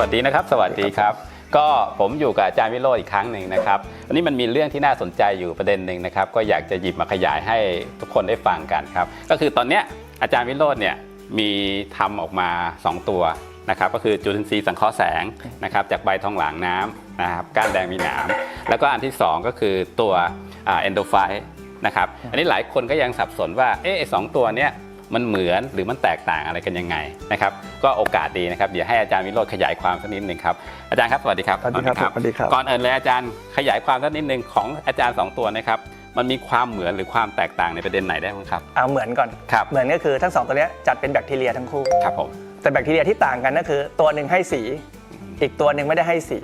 วัสดีนะครับ สวัสดีครับ ก็ผมอยู่กับอาจารย์วิโรจน์อีกครั้งหนึ่งนะครับวันนี้มันมีเรื่องที่น่าสนใจอยู่ประเด็นหนึ่งนะครับ ก็อยากจะหยิบมาขยายให้ทุกคนได้ฟังกันครับ ก็คือตอนเนี้ยอาจารย์วิโรจน์เนี่ยมีทำออกมา 2 ตัวนะครับก็คือจุลินทรีย์สังเคราะห์แสงนะครับจากใบทองหลางน้ำนะครับก้านแดงมีหนามแล้วก็อันที่ 2 ก็คือตัวเอนโดไฟนะครับอันนี้หลายคนก็ยังสับสนว่าเอ๊ะไอ้สองตัวเนี้ย มันเหมือนหรือมันแตกต่างอะไรกันยังไงนะครับก็โอกาสดีนะครับเดี๋ยวให้อาจารย์วิโรจน์ขยายความสักนิดหนึ่งครับอาจารย์ครับสวัสดีครับสวัสดีครับสวัสดีครับก่อนอื่นเลยอาจารย์ขยายความสักนิดหนึ่งของอาจารย์สองตัวนะครับมันมีความเหมือนหรือความแตกต่างในประเด็นไหนได้บ้างครับเอาเหมือนก่อนครับเหมือนก็คือทั้งสองตัวเนี้ยจัดเป็นแบคทีเรียทั้งคู่ครับผมแต่แบคทีเรียที่ต่างกันก็คือตัวหนึ่งให้สี อีกตัวหนึ่งไม่ได้ให้สี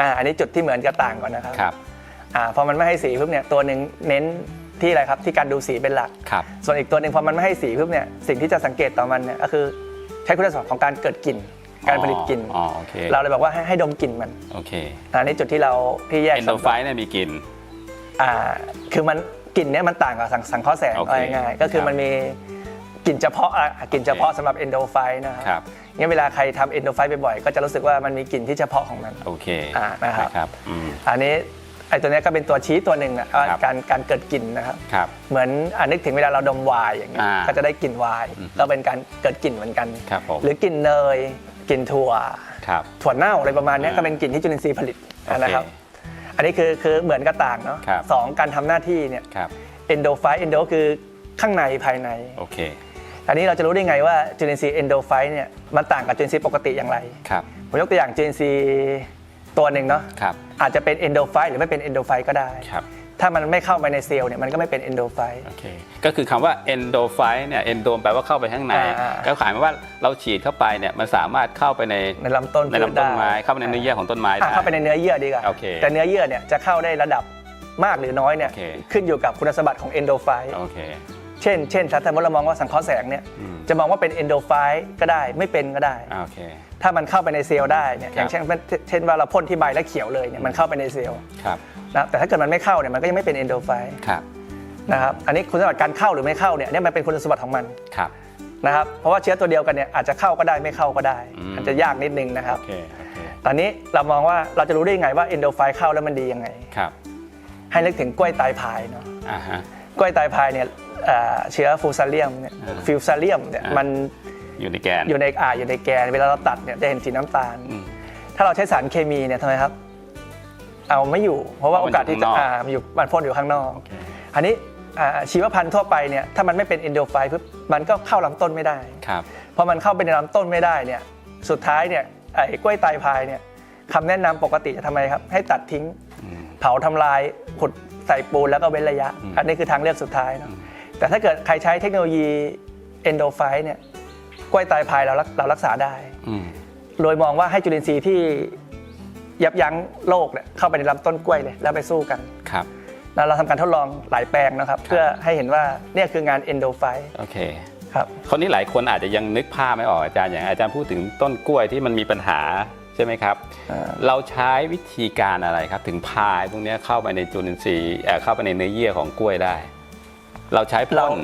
อ่าอันนี้จุดที่เหมือนกับต่างก่อนนะครับครับอ่าพอมันไม่ให้สีปุ๊บเนี่ยตัวหนึ่งเน้น ที่อะไรครับที่การดูสีเป็นหลัก ครับส่วนอีกตัวหนึ่งพอมันไม่ให้สีปุ๊บเนี่ยสิ่งที่จะสังเกตต่อมันเนี่ยก็คือใช้คุณสมบัติของการเกิดกลิ่น การผลิตกลิ่น อ๋อโอเคเราเลยบอกว่าให้ให้ดมกลิ่นมันโอเคอันนี้จุดที่เราที่แยกเอนโดไฟเนี่ยมีกลิ่นอ่าคือมันกลิ่นเนี่ยมันต่างกับสังสังเคราะห์แสงโอเคเอาง่ายๆก็คือครับ มันมีกลิ่นเฉพาะอะกลิ่นเฉพาะสำหรับเอนโดไฟนะคครัรับบงั้นเวลาใครทำเอนโดไฟบ่อยๆก็จะรู้สึกว่ามันมีกลิ่นที่เฉพาะของมัน โอเคอ่านะครับครับอืม อันนี้ ไอ้ตัวเนี้ยก็เป็นตัวชี้ตัวหนึ่งนะว่าครับการการเกิดกลิ่นนะครับ ครับ เหมือนอ่านึกถึงเวลาเราดมไวน์อย่างเงี้ยอ่าก็จะได้กลิ่นไวน์อืมก็เป็นการเกิดกลิ่นเหมือนกัน ครับผม หรือกลิ่นเนยกลิ่นถั่ว ครับ ถั่วเน่าอะไรประมาณเนี้ยอ่าก็เป็นกลิ่นที่จุลินทรีย์ผลิตโอเคนะครับ อันนี้คือคือเหมือนกับต่างเนาะครับ สองการทำหน้าที่เนี่ยครับ เอนโดไฟเอนโดคือข้างในภายใน โอเค อันนี้เราจะรู้ได้ไงว่าจุลินทรีย์เอนโดไฟเนี่ยมันต่างกับจุลินทรีย์ปกติอย่างไร ครับ ผมยกตัวอย่างจุลินทรีย์ ตัวหนึ่งเนาะครับอาจจะเป็นเอนโดไฟหรือไม่เป็นเอนโดไฟก็ได้ ครับถ้ามันไม่เข้าไปในเซลล์เนี่ยมันก็ไม่เป็นเอนโดไฟ โอเคก็คือคำว่า endophile เนี่ย endo แปลว่าเข้าไปข้างใน อ่าก็หมายความว่าเราฉีดเข้าไปเนี่ยมันสามารถเข้าไปในในลำต้นในลำต้นไม้พืชด้เข้าไปในเนื้อเยื่อของต้นไม้อะได้เข้าไปในเนื้อเยื่อดีกว่าโอเคแต่เนื้อเยื่อเนี่ยจะเข้าได้ระดับมากหรือน้อยเนี่ยโอเค ขึ้นอยู่กับคุณสมบัติของเอนโดไฟ โอเค เช่นเช่นถ้าสมมติเรามองว่าสังเคราะห์แสงเนี่ยอืม จะมองว่าเป็นเอนโดไฟก็ได้ไม่เป็นก็ได้ อ่าโอเค ถ้ามันเข้าไปในเซลล์ได้เนี่ยครับ อย่างเช่นเช่นว่าเราพ่นที่ใบแล้วเขียวเลยเนี่ยมันเข้าไปในเซลล์ครับนะแต่ถ้าเกิดมันไม่เข้าเนี่ยมันก็ยังไม่เป็นเอนโดไฟครับนะครับอันนี้คุณสมบัติการเข้าหรือไม่เข้าเนี่ยเนี่ยมันเป็นคุณสมบัติของมันครับ นะครับเพราะว่าเชื้อตัวเดียวกันเนี่ยอาจจะเข้าก็ได้ไม่เข้าก็ได้อืม อาจจะยากนิดนึงนะครับโอเคโอเคตอนนี้เรามองว่าเราจะรู้ได้ยังไงว่าเอนโดไฟเข้าแล้วมันดียังไง ครับให้นึกถึงกล้วยตายพายเนาะอ่าฮะ กล้วยตายพายเนี่ยเอ่อเชื้อฟูซาเลียมเนี่ยอ่าฟิวซาเลียมเนี่ยอ่ามัมันอยู่ในแกนอยู่ในอ่าอยู่ในแกน เวลาเราตัดเนี่ยจะเห็นสีน้ำตาลอืมถ้าเราใช้สารเคมีเนี่ยทำไมครับ เอาไม่อยู่ เพราะว่าเพโอราะมันกาสที่จะอยู่ข้างนอกอ่ามันอยู่มันพ่นอยู่ข้างนอกโอเคอันนี้อ่าชีวพันธุ์ทั่วไปเนี่ยถ้ามันไม่เป็นเอนโดไฟปุ๊บมันก็เข้าลำต้นไม่ได้ครับพอมันเข้าไปในลำต้นไม่ได้เนี่ยสุดท้ายเนี่ยไอ้กล้วยตายพายเนี่ยคำแนะนำปกติจะทำไมครับ ให้ตัดทิ้งอืมเผาทำลายขุดใส่ปูนแล้วก็เว้นระยะอืมอันนี้คือทางเลือกสุดท้ายเนอะอืมแต่ถ้าเกิดใครใช้เทคโนโลยีเอนโดไฟเนี่ยกล้วยตายพายเรารักเรารักษาได้อืมโดยมองว่าให้จุลินทรีย์ที่ยับยั้งโรคเนี่ยเข้าไปในลำต้นกล้วยเลยแล้วไปสู้กันครับแล้วเราทำการทดลองหลายแปลงนะครับครับ เพื่อให้เห็นว่าเนี่ยคืองานเอนโดไฟโอเคครับคนนี้หลายคนอาจจะยังนึกภาพไม่ออกอาจารย์อย่างอาจารย์พูดถึงต้นกล้วยที่มันมีปัญหา ใช่ไหมครับอ่าเราใช้วิธีการอะไรครับ ถึงพายพวกเนี้ยเข้าไปในจุลินทรีย์เอ่อเข้าไปในเนื้อเยื่อของกล้วยได้ เราใช้เราพ่น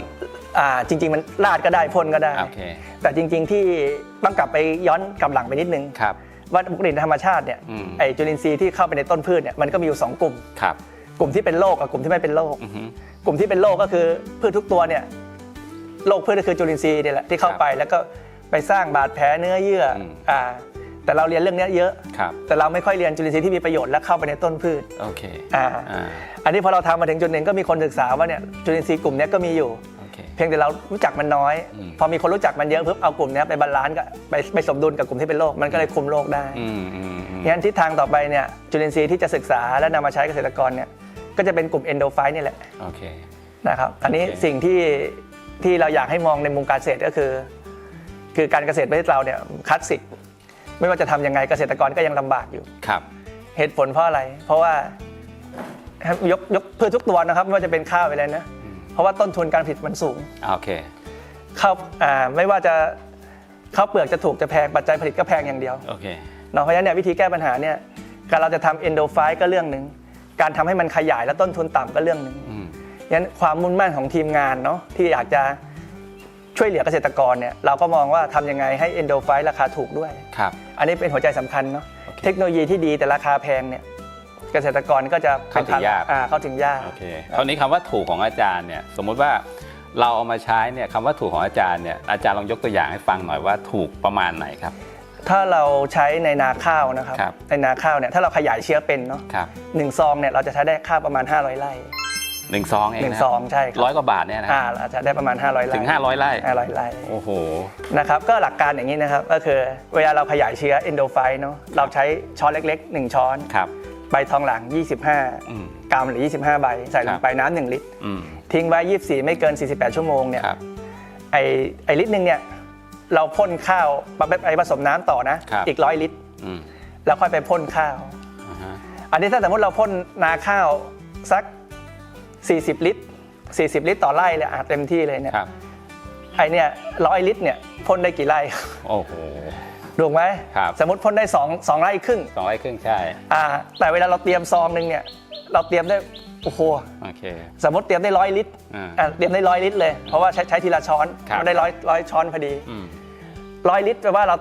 อ่าจริง ๆ มันลาดก็ได้พ่นก็ได้โอเคแต่จริง ๆ ที่ต้องกลับไปย้อนกลับหลังไปนิดนึงครับว่าปกติในธรรมชาติเนี่ยอืมไอจุลินทรีย์ที่เข้าไปในต้นพืชเนี่ยมันก็มีอยู่ 2 กลุ่มครับกลุ่มที่เป็นโรคกับกลุ่มที่ไม่เป็นโรคอือฮึกลุ่มที่เป็นโรคก็คือพืชทุกตัวเนี่ยโรคพืชก็คือจุลินทรีย์นี่แหละที่เข้าไปแล้วก็ไปสร้างบาดแผลเนื้อเยื่ออมอ่า แต่เราเรียนเรื่องเนี้ยเยอะ ครับ แต่เราไม่ค่อยเรียนจุลินทรีย์ที่มีประโยชน์และเข้าไปในต้นพืชโอเคอ่าอ่าอันนี้พอเราทำมาถึงจุดหนึ่งก็มีคนศึกษาว่าเนี่ยจุลินทรีย์กลุ่มเนี้ยก็มีอยู่ โอเค เพียงแต่เรารู้จักมันน้อย อืม พอมีคนรู้จักมันเยอะปุ๊บเอากลุ่มเนี้ยไปบาลานซ์กับไปไปสมดุลกับกลุ่มที่เป็นโรคมันก็เลยคุมโรคได้ อืมอืมอืมงั้นทิศทางต่อไปเนี่ยจุลินทรีย์ที่จะศึกษาและนำมาใช้เกษตรกรเนี่ยก็จะเป็นกลุ่มเอนโดไฟนี่แหละโอเค นะครับอันนี้โอเค สิ่งที่ที่เราอยากให้มองในมุมการเกษตรก็คือ คือการเกษตรประเทศเราเนี่ยคลาสสิก ไม่ว่าจะทำยังไงเกษตรกรก็ยังลำบากอยู่ ครับ เหตุผลเพราะอะไร เพราะว่ายกยกพืชทุกตัวนะครับ ไม่ว่าจะเป็นข้าวไปเลยนะอืมเพราะว่าต้นทุนการผลิตมันสูงโอเค ข้าวอ่าไม่ว่าจะข้าวเปลือกจะถูกจะแพงปัจจัยผลิตก็แพงอย่างเดียว โอเค เนาะเพราะฉะนั้นเนี่ยวิธีแก้ปัญหาเนี่ยการเราจะทำเอนโดไฟก็เรื่องหนึ่งการทำให้มันขยายและต้นทุนต่ำก็เรื่องหนึ่งอืม งั้นความมุ่งมั่นของทีมงานเนาะที่อยากจะ ช่วยเหลือเกษตรกรเนี่ยเราก็มองว่าทำยังไงให้เอนโดไฟราคาถูกด้วยครับอันนี้เป็นหัวใจสำคัญเนาะโอเคเทคโนโลยีที่ดีแต่ราคาแพงเนี่ยเกษตรกรก็จะป็นเข้าถึงยากอ่เข้าถึงยากโอเคคราวนี้คำว่าถูกของอาจารย์เนี่ยสมมุติว่าเราเอามาใช้เนี่ยคำว่าถูกของอาจารย์เนี่ยอาจารย์ลองยกตัวอย่างให้ฟังหน่อยว่าถูกประมาณไหนครับ ถ้าเราใช้ในนาข้าวนะครับครับในนาข้าวเนี่ยถ้าเราขยายเชื้อเป็นเนาะครับหนึ่งซองเนี่ยเราจะใช้ได้ข้าวประมาณ 500ไร่ หนึ่งซองเองหนึ่งนะซองใช่ครับร้อยกว่าบาทเนี่ยนะอ่าเราจะได้ประมาณ 500ไร่ถึง 500ไร่500ไร่ โอ้โห นะครับก็หลักการอย่างนี้นะครับก็คือเวลาเราขยายเชื้อเอนโดไฟเนาะเราใช้ช้อนเล็กๆ 1 ช้อน ครับ ใบทองหลัง อืม25 กรัมหรือ 25 ใบ ใส่ลครังบ ไปน้ำหนึ่งลิตร อืม ทิ้งไว้ 24 ไม่เกิน 48 ชั่วโมงเนี่ยครับ ไอไอลิตรหนึ่งเนี่ยเราพ่นข้าวไปผสมน้ำต่อนะ ครับ อีกร้อยลิตร อืมแล้วค่อยไปพ่นข้าว อ่าฮะอันนี้ถ้าสมมติเราพ่นนาข้าวสัก 40 ลิตร 40 ลิตรต่อไร่เลยอะเต็มที่เลยเนี่ยครับไอเนี่ยร้อยลิตรเนี่ยพ่นได้กี่ไร่โอ้โห ถูกไหมครับ สมมติพ่นได้2 2ไร่ครึ่งสองไร่ครึ่งใช่ อ่าแต่เวลาเราเตรียมซองหนึ่งเนี่ยเราเตรียมได้โอ้โหโอเค สมมติเตรียมได้ร้อยลิตรอ่าอะเตรียมได้ร้อยลิตรเลยเพราะว่าใช้ใช้ทีละช้อนครับ มันได้ร้อยร้อยช้อนพอดีอืมร้อยลิตรแปลว่าเรา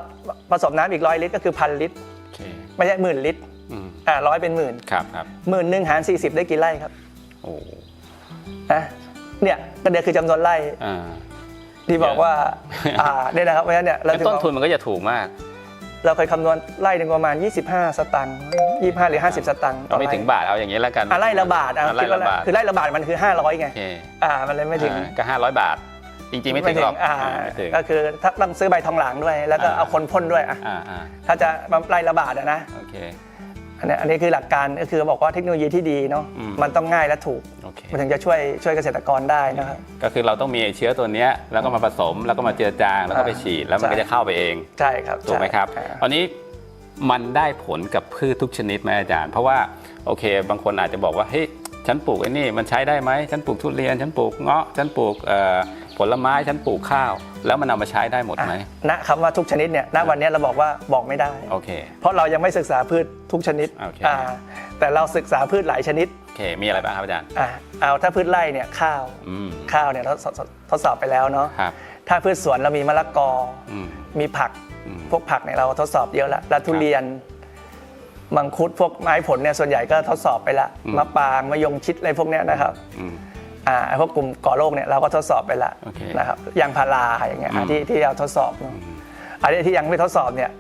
ผสมน้ำอีกร้อยลิตรก็คือพันลิตร โอเคไม่ใช่หมื่นลิตรอืมอ่าร้อยเป็นหมื่นครับครับหมื่นหนึ่งหาร40 ได้กี่ไร่ครับ โอ้ นะเนี่ยก็เดี๋ยวคือจำนวนไร่อ่า ที่บอกว่าอ่าเนี่ยนะครับเพราะฉะนั้นเนี่ยเราแล้วถึงต้นบอก ทุนมันก็จะถูกมาก เราเคยคำนวณไร่หนึ่งประมาณ 25 สตังค์25 หรือ 50 สตังค์ต่เอาอไม่ไร่ถึงบาทเอาอย่างนี้แล้วกันอะไร่ละบาทอะอะไร่คิดละว่าบาทคือไร่ละบาทมันคือ 500 ไง โอเคอ่า มันเลยไม่ถึงอ่าก็ห้าร้อยบาท จริงๆไม่ถึงหรอกอ่าอ่าไม่ถึงก็คือถ้าต้องซื้อใบทองหลางด้วย แล้วก็อ่าเอาคนพ่นด้วยอะอ่าอ่าถ้าจะไร่ละบาทอะนะ โอเค อันนี้อันนี้คือหลักการก็คือบอกว่าเทคโนโลยีที่ดีเนาะอืมมันต้องง่ายและถูก โอเค มันถึงจะช่วยช่วยเกษตรกรได้นะครับ ก็คือเราต้องมีไอ้เชื้อตัวเนี้ยแล้วก็มาผสมแล้วก็มาเจือจางแล้วก็ไปอ่าฉีดแล้วมันใช่ก็จะเข้าไปเองใช่ครับถูกไหมครับ ใช่ตอนนี้มันได้ผลกับพืชทุกชนิดไหมอาจารย์ เพราะว่าโอเค บางคนอาจจะบอกว่าเฮ้ยฉันปลูกไอ้นี่มันใช้ได้ไหมฉันปลูกทุเรียนฉันปลูกเงาะฉันปลูกเอ่อ ผลไม้ฉันปลูกข้าว แล้วมันเอามาใช้ได้หมดไหมณคำว่าทุกชนิดเนี่ยณวันนี้เราบอกว่าบอกไม่ได้โอเค เพราะเรายังไม่ศึกษาพืชทุกชนิดโอเคอ่าแต่เราศึกษาพืชหลายชนิดโอเค มีอะไรบ้างครับอาจารย์อ่าเอาถ้าพืชไร่เนี่ยข้าวอืมข้าวเนี่ยทดสอบทดสอบไปแล้วเนาะครับถ้าพืชสวนเรามีมะละกออืมมีผักอืมพวกผักเนี่ยเราทดสอบเยอะแล้วแล้วทุเรียนมังคุดพวกไม้ผลเนี่ยส่วนใหญ่ก็ทดสอบไปละอืมมะปรางมะยงชิดอะไรพวกเนี้ยนะครับ อืมอ่าพวกกลุ่มก่อโรคเนี่ยเราก็ทดสอบไปละโอเคนะครับยางพาราอย่างเงี้ยอืมที่ที่เราทดสอบเนอะอันนี้ที่ยังไม่ทดสอบเนี่ย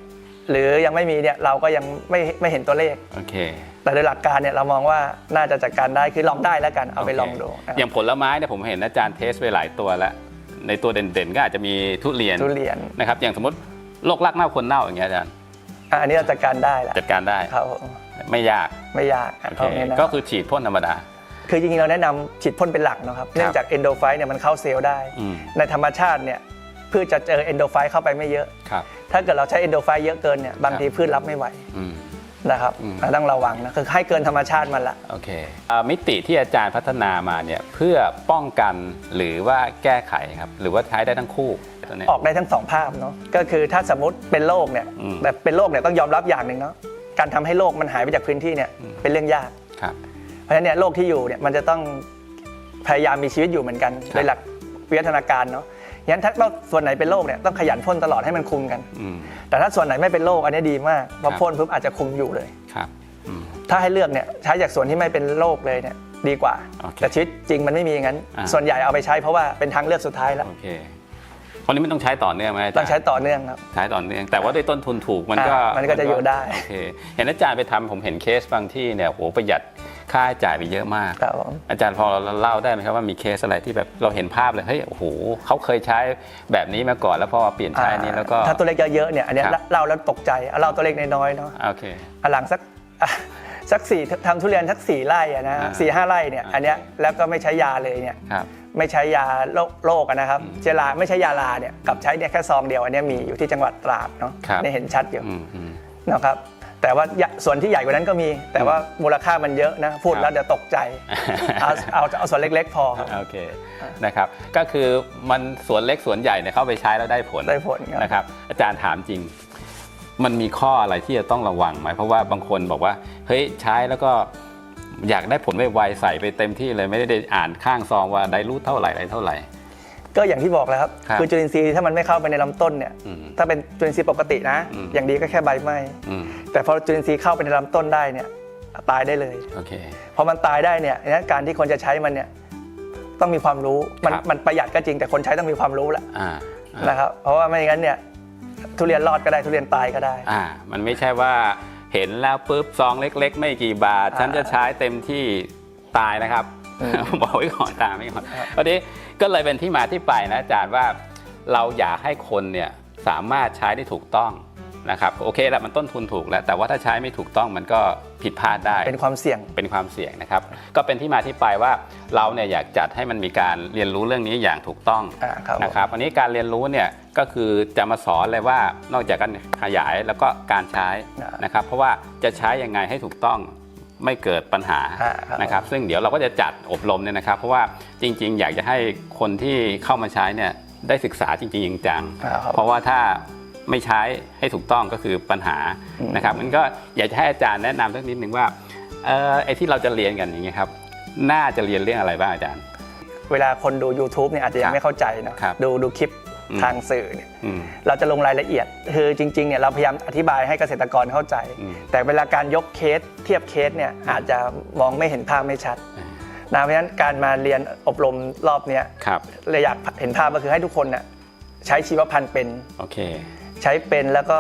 หรือยังไม่มีเนี่ยเราก็ยังไม่ไม่เห็นตัวเลข โอเคแต่โดยหลักการเนี่ยเรามองว่าน่าจะจัดการได้คือลองได้แล้วกันเอาไปลองดูโเคนะครับอย่างผลไม้เนี่ยผมเห็นอาจารย์เทสไปหลายตัวแล้ว ในตัวเด่นๆก็อาจจะมีทุเรียนทุเรียนนะครับอย่างสมมติโรครากเน่าคนเน่าอย่างเงี้ยอาจารย์อะอันนี้เราจัดการได้แหละจัดการได้ ครับผมไม่ยากไม่ยากโอเคเอางี้นะก็คือฉีดพ่นธรรมดา คือจริงๆเราแนะนำฉีดพ่นเป็นหลักนะครับ เนื่องจากเอนโดไฟเนี่ยมันเข้าเซลล์ได้ อืม ในธรรมชาติเนี่ยพืชจะเจอเอนโดไฟเข้าไปไม่เยอะ ครับ ถ้าเกิดเราใช้เอนโดไฟเยอะเกินเนี่ยบางทีพืชรับไม่ไหวอืม นะครับอืมต้องระวังนะคือให้เกินธรรมชาติมันละ โอเคอ่ามิติที่อาจารย์พัฒนามาเนี่ยเพื่อป้องกันหรือว่าแก้ไขครับ หรือว่าใช้ได้ทั้งคู่ตัวเนี้ย ออกได้ทั้งสองภาพเนาะก็คือถ้าสมมติเป็นโรคเนี่ยอืม แต่เป็นโรคเนี่ยต้องยอมรับอย่างหนึ่งเนาะการทำให้โรคมันหายไปจากพื้นที่เนี่ยเป็นเรื่องยาก ครับ เพราะฉะนั้นเนี่ยโรคที่อยู่เนี่ยมันจะต้องพยายามมีชีวิตอยู่เหมือนกันครับโดยหลักวิวัฒนาการเนาะงั้นถ้าส่วนไหนเป็นโรคเนี่ยต้องขยันพ่นตลอดให้มันคุมกันอืมแต่ถ้าส่วนไหนไม่เป็นโรคอันนี้ดีมากพอครับพ่นปุ๊บอาจจะคุมอยู่เลยครับอืมถ้าให้เลือกเนี่ยใช้จากส่วนที่ไม่เป็นโรคเลยเนี่ยดีกว่าโอเคแต่ชีวิตจริงมันไม่มีอย่างนั้นอ่าส่วนใหญ่เอาไปใช้เพราะว่าเป็นทางเลือกสุดท้ายแล้วโอเคคนนี้ไม่ต้องใช้ต่อเนื่องไหมอาจารย์ต้องใช้ต่อเนื่องครับใช้ต่อเนื่อง แต่ว่าด้วยต้นทุนถูกมันก็อ่ามันก็จะอยู่ได้โอเคเห็นอาจารย์ไปทำผมเห็นเคสบางที่เนี่ยโหประหยัด ค่าใช้จ่ายไปเยอะมาก ครับผมอาจารย์พอเล่าได้ไหมครับว่ามีเคสอะไรที่แบบเราเห็นภาพเลยเฮ้ยโอ้โหเขาเคยใช้แบบนี้มาก่อน แล้วพอเปลี่ยนใช้อันนี้แล้วก็ ถ้าตัวเลขเยอะๆเนี่ยอันเนี้ยครับ เล่าแล้วตกใจเอาเล่าตัวเลขน้อยๆเนาะโอเค อะหลังสักอะสักสี่ทำทุเรียนสักสี่ไร่อะนะอ่าสี่ห้าไร่เนี่ยโอเคอันเนี้ยแล้วก็ไม่ใช้ยาเลยเนี่ยครับ ไม่ใช้ยาโรคโรคอะนะครับเจลาไม่ใช้ยาลาเนี่ยกับใช้เนี่ยแค่ซองเดียวอันเนี้ยมีอยู่ที่จังหวัดตราดเนาะครับนี่เห็นชัดอยู่ อืมอืม นะครับ แต่ว่าส่วนที่ใหญ่กว่านั้นก็มี แต่ว่ามูลค่ามันเยอะนะพูดครับแล้วเดี๋ยวตกใจเอาเอาเอาส่วนเล็กๆพอครับโอเคนะครับก็คือมันสวนเล็กสวนใหญ่เนี่ยเข้าไปใช้แล้วได้ผลได้ผลครับนะครับ อาจารย์ถามจริง มันมีข้ออะไรที่จะต้องระวังไหมเพราะว่าบางคนบอกว่าเฮ้ยใช้แล้วก็อยากได้ผลไวๆใส่ไปเต็มที่เลยไม่ได้อ่านข้างซองว่าได้รูทเท่าไหร่อะไรเท่าไหร่ ก็อย่างที่บอกแล้วครับครับคือจุลินทรีย์ถ้ามันไม่เข้าไปในลำต้นเนี่ยอืมถ้าเป็นจุลินทรีย์ปกตินะ อืม อย่างดีก็แค่ใบไหม้อืมแต่พอจุลินทรีย์เข้าไปในลำต้นได้เนี่ยตายได้เลยโอเค พอมันตายได้เนี่ยนะการที่คนจะใช้มันเนี่ยต้องมีความรู้มันครับ มันประหยัดก็จริงแต่คนใช้ต้องมีความรู้แหละอ่าอ่า นะครับเพราะว่าไม่งั้นเนี่ยทุเรียนรอดก็ได้ทุเรียนตายก็ได้ อ่ามันไม่ใช่ว่าเห็นแล้วปุ๊บซองเล็ก ๆ ไม่กี่บาท อ่าฉันจะใช้เต็มที่ตายนะครับอืมบอกไว้ก่อนตายไม่ก่อนครับวันนี้ ก็เลยเป็นที่มาที่ไปนะอาจารย์ว่าเราอยากให้คนเนี่ยสามารถใช้ได้ถูกต้องนะครับโอเคแหละมันต้นทุนถูกแล้ว แต่ว่าถ้าใช้ไม่ถูกต้องมันก็ผิดพลาดได้ เป็นความเสี่ยงเป็นความเสี่ยงนะครับ ก็เป็นที่มาที่ไปว่าเราเนี่ยอยากจัดให้มันมีการเรียนรู้เรื่องนี้อย่างถูกต้องอ่าครับนะครับอันนี้การเรียนรู้เนี่ยก็คือจะมาสอนเลยว่านอกจากการขยายแล้วก็การใช้อ่านนะครับเพราะว่าจะใช้ยังไงให้ถูกต้อง ไม่เกิดปัญหาอ่าครับนะครับซึ่งเดี๋ยวเราก็จะจัดอบรมเนี่ยนะครับ เพราะว่าจริง ๆ อยากจะให้คนที่เข้ามาใช้เนี่ยได้ศึกษาจริงๆจังๆอ่าครับเพราะว่าถ้าไม่ใช้ให้ถูกต้องก็คือปัญหาอืมนะครับมันก็อยากจะให้อาจารย์แนะนำสักนิดหนึ่งว่าเออไอ้ที่เราจะเรียนกันอย่างเงี้ยครับน่าจะเรียนเรื่องอะไรบ้างอาจารย์ เวลาคนดู YouTube เนี่ยอาจจะยัครังบไม่เข้าใจเนอะครับดูดูคลิปอืม ทางสื่อเนี่ยอืมเราจะลงรายละเอียด คือจริงๆเนี่ยเราพยายามอธิบายให้เกษตรกรเข้าใจอืมแต่เวลาการยกเคสเทียบเคสเนี่ยอาจจะมองไม่เห็นภาพไม่ชัดอ่านะเพราะฉะนั้นการมาเรียนอบรมรอบเนี้ยครับเลยอยากเห็นภาพก็คือให้ทุกคนน่ะใช้ชีวพันธุ์เป็นโอเค ใช้เป็นแล้วก็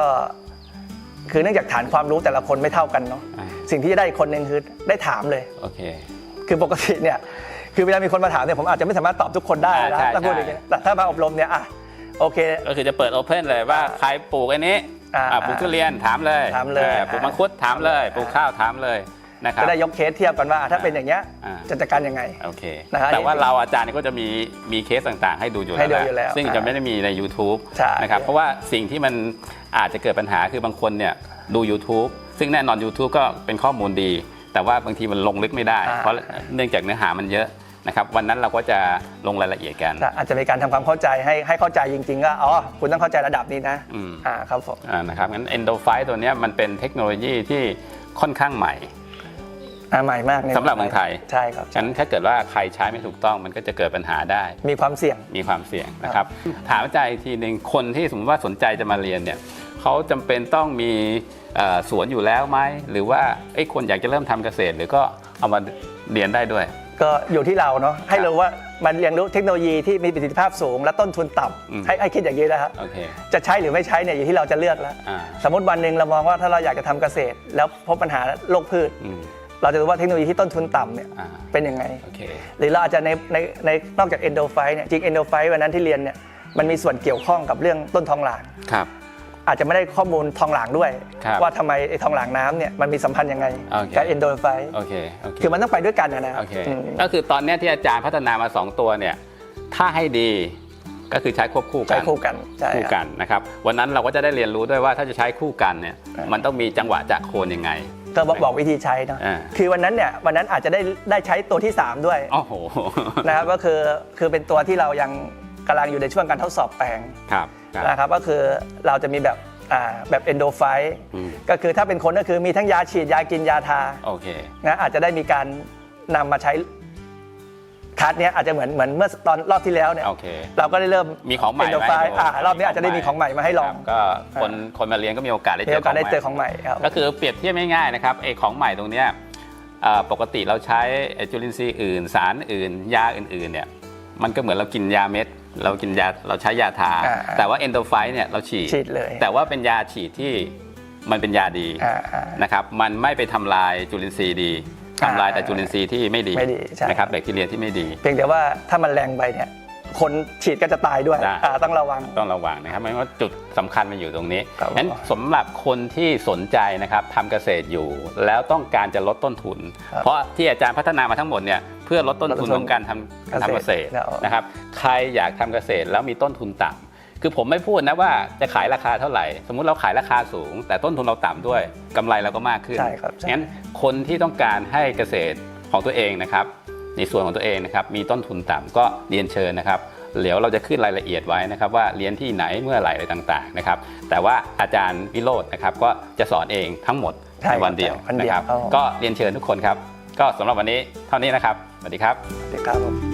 คือเนื่องจากฐานความรู้แต่ละคนไม่เท่ากันเนาะอ่าสิ่งที่จะได้อีกคนหนึ่งคือได้ถามเลยโอเค คือปกติเนี่ยคือเวลามีคนมาถามเนี่ยผมอาจจะไม่สามารถตอบทุกคนได้อ่านะใช่ถ้าพูดอย่างเงี้ยแต่ถ้ามาอบรมเนี่ยอะ โอเค ก็คือจะเปิดโอเพนเลยว่าใครปลูกไอ้นี้อ่าอ่าปลูกทุเรียนถามเลยถามเลยออปลูกมังคุดถามเลยอ่าปลูกข้าวถามเลยนะครับจะได้ยกเคสเทียบกันว่าถ้าเป็นอย่างเงี้ยอ่า จะจัดการยังไง โอเค นะครับแต่ว่าเราอาจารย์ก็จะมีมีเคสต่างๆ ให้ดูอยู่ให้แล้วดูอยู่แล้วซึ่งจะไม่ได้มีใน YouTube ใช่นะครับ เพราะว่าสิ่งที่มันอาจจะเกิดปัญหาคือบางคนเนี่ยดู YouTube ซึ่งแน่นอน YouTube ก็เป็นข้อมูลดี แต่ว่าบางทีมันลงลึกไม่ได้ อ่าเพราะเนื่องจากเนื้อหามันเยอะ นะครับวันนั้นเราก็จะลงรายละเอียดกันแต่อาจจะมีการทำความเข้าใจให้ให้เข้าใจจริงๆก็อ๋อคุณต้องเข้าใจระดับนี้นะอืม อ่าครับผม อ่านะครับงั้น Endofy ตัวเนี้ยมันเป็นเทคโนโลยีที่ค่อนข้างใหม่ อ่าใหม่มากในสำหรับเมืองไทย ใช่ครับ ฉะนั้นถ้าเกิดว่าใครใช้ไม่ถูกต้องมันก็จะเกิดปัญหาได้ มีความเสี่ยง มีความเสี่ยงนะครับ ถามอาจารย์อีกทีหนึ่งคนที่สมมติว่าสนใจจะมาเรียนเนี่ยเขาจำเป็นต้องมีเอ่อสวนอยู่แล้วไหมหรือว่าไอ้ยคนอยากจะเริ่มทำเกษตร หรือก็เอามาเรียนได้ด้วย ก็อยู่ที่เราเนาะให้รู้ว่ามันเรียนรู้เทคโนโลยีที่มีประสิทธิภาพสูง และต้นทุนต่อืมำให้ให้คิดอย่างนี้นะครับโอเค จะใช้หรือไม่ใช้เนี่ยอยู่ที่เราจะเลือกแล้ว อ่า สมมติวันหนึ่งเรามองว่าถ้าเราอยากจะทำเกษตร แล้วพบปัญหาโรคพืช อืม เราจะรู้ว่าเทคโนโลยีที่ต้นทุนต่ำเนี่ยอ่า เป็นยังไง โอเค หรือเราอาจจะในในในนอกจากเอนโดไฟเนี่ยจริงเอนโดไฟวันนั้นที่เรียนเนี่ยมันมีส่วนเกี่ยวข้องกับเรื่องต้นทองหลาง ครับ อาจจะไม่ได้ข้อมูลทองหลางด้วย ครับว่าทำไมไอ้ทองหลางน้ำเนี่ยมันมีสัมพันธ์ยังไงโอเค กับเอนโดไฟโอเคโอเคคือมันต้องไปด้วยกันนะนะโอเคอืมก็คือตอนเนี้ยที่อาจารย์พัฒนามา 2 ตัวเนี่ยถ้าให้ดีก็คือใช้ควบคู่กัใช้นคู่กันใช่คู่ครับ กันนะครับวันนั้นเราก็จะได้เรียนรู้ด้วยว่าถ้าจะใช้คู่กันเนี่ยครับ มันต้องมีจังหวะจะโคนยังไง ก็บอกบอกวิธีใช้เนาะอ่า คือวันนั้นเนี่ยวันนั้นอาจจะได้ได้ใช้ตัวที่ 3 ด้วยโอ้โหนะครับก็คือคือเป็นตัวที่เรายังกำลังอยู่ในช่วงการทดสอบแปลง ครับ ครับนะครับก็คือเราจะมีแบบอ่าแบบเอนโดไฟอืม ก็คือถ้าเป็นคนก็คือมีทั้งยาฉีดยากินยาทาโอเค นะอาจจะได้มีการนำมาใช้คัดเนี้ยอาจจะเหมือนเหมือนเมื่อตอนรอบที่แล้วเนี่ยโอเค เราก็ได้เริ่มมีของใหม่เอนโดไฟไว้อ่ารอบนี้อาจจะได้มีของใหม่มาให้ลอง ครับก็คนคนมาเรียนก็มีโอกาสได้มีเจอโอกาสได้เจอขขอองงใหม่ใหม่ครับ ก็คือเปรียบเทียบง่ายๆนะครับไอ้ของใหม่ตรงเนี้ยเอ่อปกติเราใช้ไอ้จุลินทรีย์อื่น สารอื่น ยาอื่นๆเนี่ยมันก็เหมือนเรากินยาเม็ด เรากินยาเราใช้ยาทา อ่าแต่ว่าเอนโดไฟเนี่ยเราฉีด ฉีดเลย แต่ว่าเป็นยาฉีดที่มันเป็นยาดีอ่าอ่า นะครับมันไม่ไปทำลายจุลินทรีย์ดีทำลายแต่จุลินทรีย์ที่ไม่ดีไม่ดีใช่ นะครับแบคทีเรียที่ไม่ดี เพียงแต่ว่าถ้ามันแรงไปเนี่ย คนฉีดก็จะตายด้วยได้อ่าต้องระวัง ต้องระวังนะครับเพราะว่าจุดสำคัญมันอยู่ตรงนี้ครับงั้นสำหรับคนที่สนใจนะครับทำเกษตรอยู่ แล้วต้องการจะลดต้นทุน ครับเพราะที่อาจารย์พัฒนามาทั้งหมดเนี่ยเพื่อลดต้นทุนลดต้นทุนของการทำการทำเกษตรครับนะครับใครอยากทำเกษตรแล้วมีต้นทุนต่ำคือผมไม่พูดนะว่าจะขายราคาเท่าไหร่ สมมุติเราขายราคาสูง แต่ต้นทุนเราต่ำด้วยกำไรเราก็มากขึ้นใช่ครับใช่ งั้นคนที่ต้องการให้เกษตรของตัวเองนะครับ ในส่วนของตัวเองนะครับมีต้นทุนต่ำก็เรียนเชิญนะครับเดี๋ยวเราจะขึ้นรายละเอียดไว้นะครับ ว่าเรียนที่ไหนเมื่อไหร่อะไรต่าง ๆนะครับ แต่ว่าอาจารย์วิโรจน์นะครับ ก็จะสอนเองทั้งหมดใช่ในวันเดียววันเดีนะยวครับ ครับผม ก็เรียนเชิญทุกคนครับ ก็สำหรับวันนี้เท่านี้นะครับสวัสดีครับสวัสดีครับผม